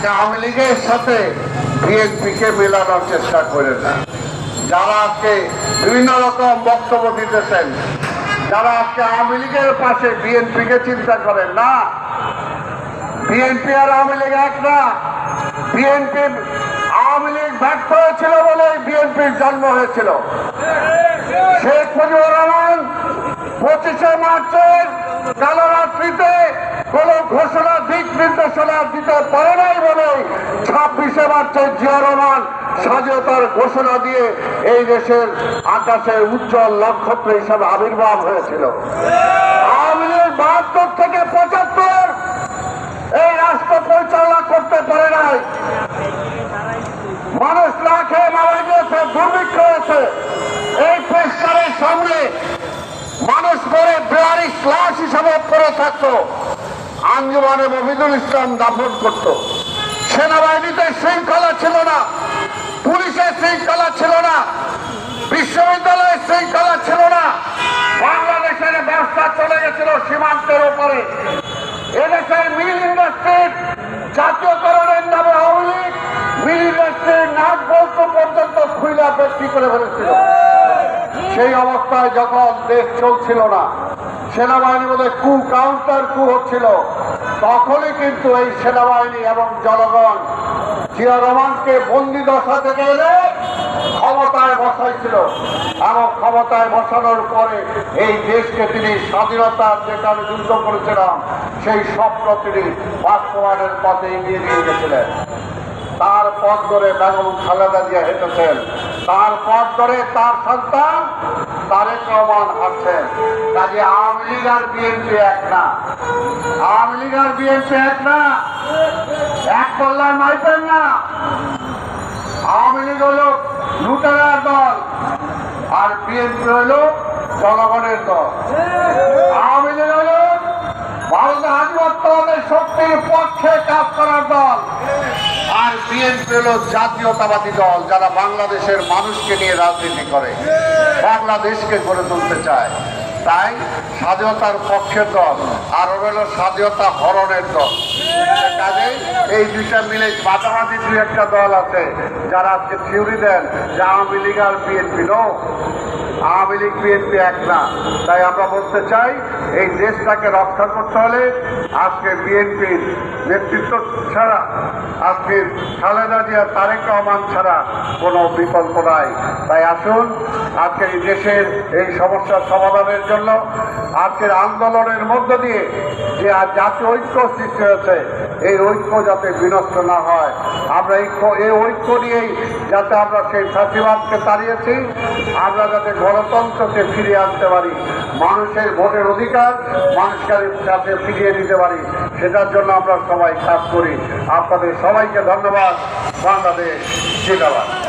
আজকে আওয়ামী লীগের সাথে বিএনপিকে মেলানোর চেষ্টা করে না। যারা আজকে বিভিন্ন রকম বক্তব্য দিতেছেন, যারা আজকে আওয়ামী লীগের পাশে বিএনপিকে চিন্তা করেন না। বিএনপি আর আওয়ামী লীগ এক না। বিএনপি আওয়ামী লীগ ব্যর্থ হয়েছিল বলেই বিএনপির জন্ম হয়েছিল। শেখ মুজিবুর রহমান পঁচিশে মার্চের কালো রাত্রিতে কোন ঘোষণা দিক নির্দেশনা দিতে পারে নাই বলে ছাব্বিশে মার্চে জিয়া রহমান স্বাধীনতার ঘোষণা দিয়ে এই দেশের আকাশে উজ্জ্বল নক্ষত্র হিসাবে আবির্ভাব হয়েছিল। বাহাত্তর থেকে পঁচাত্তর এই রাষ্ট্র পরিচালনা করতে পারে নাই। মানুষ না খেয়ে মারা গিয়েছে, দুর্ভিক্ষ হয়েছে। এই পরিষ্কারের সামনে মানুষ করে বেয়ারিশ লাশ হিসাবে পড়ে থাকতো। আঞ্জুমানে মফিদুল ইসলাম দাফন করত। সেনাবাহিনীতে শৃঙ্খলা ছিল না পুলিশের শৃঙ্খলা ছিল না বিশ্ববিদ্যালয়ের শৃঙ্খলা ছিল না। বাংলাদেশের ব্যবসা চলে গেছিল সীমান্তের ওপরে এদেশের মিল ইন্ডাস্ট্রির জাতীয়করণের নামে আওয়ামী লীগ মিল ইন্ডাস্ট্রির নাক বলতো পর্যন্ত খুইলা বিক্রি করে ফেলেছিল। সেই অবস্থায় যখন দেশ চলছিল না সেনাবাহিনীর মধ্যে কু কাউন্টার কু হচ্ছিল। তখনই কিন্তু এই সেনাবাহিনী এবং জনগণ জিয়া রহমানকে বন্দি দশা থেকে এনে ক্ষমতায় বসাইছিল এবং ক্ষমতায় বসানোর পরে এই দেশকে তিনি স্বাধীনতার যেখানে যুদ্ধ করেছিলাম, সেই স্বপ্ন তিনি বাস্তবায়নের পথে এগিয়ে নিয়ে গেছিলেন। তার পথ ধরে বেগম খালেদা জিয়া হেঁটেছেন। তার পথ ধরে তার সন্তান তারেক রহমান হাঁটছেন কাজে আওয়ামী লীগ আর বিএনপি এক না। আওয়ামী লীগ আর বিএনপি এক না। এক কল্যাণ মাইতেন না। আওয়ামী লীগ হলো লুটেরার দল, আর বিএনপি হলো জনগণের দল। আওয়ামী লীগ হলো ভারতের আধিপত্যবাদের শক্তির পক্ষে কাজ করার দল, আর বিএনপি হলো জাতীয়তাবাদী দল যারা বাংলাদেশের মানুষকে নিয়ে রাজনীতি করে। বাংলাদেশকে গড়ে তুলতে চায়। তাই স্বাধীনতার পক্ষের দল আর হলো স্বাধীনতা হরণের দল। এই দুইটা মিলে মাঝামাঝি দুই একটা দল আছে। যারা আজকে থিওরি দেন যে আওয়ামী লীগ আর BNP, no? Awami League, BNP এক না। তাই আমরা বলতে চাই, এই দেশটাকে রক্ষা করতে হলে আজকে বিএনপির নেতৃত্ব ছাড়া, আজকে খালেদা জিয়া তারেক রহমান ছাড়া কোনো বিকল্প নাই। তাই আসুন আজকে এই দেশের এই সমস্যার সমাধানের জন্য, আজকের আন্দোলনের মধ্য দিয়ে যে জাতীয় ঐক্য সৃষ্টি হয়েছে, এই ঐক্য যাতে বিনষ্ট না হয়। আমরা ঐক্য- এই ঐক্য নিয়েই যাতে আমরা সেই ফাঁসিবাদকে তাড়িয়েছি, আমরা যাতে গণতন্ত্রকে ফিরিয়ে আনতে পারি। মানুষের ভোটের অধিকার মানুষের কাছে ফিরিয়ে দিতে পারি, সেটার জন্য আমরা সবাই কাজ করি। আপনাদের সবাইকে ধন্যবাদ। বাংলাদেশ জিন্দাবাদ।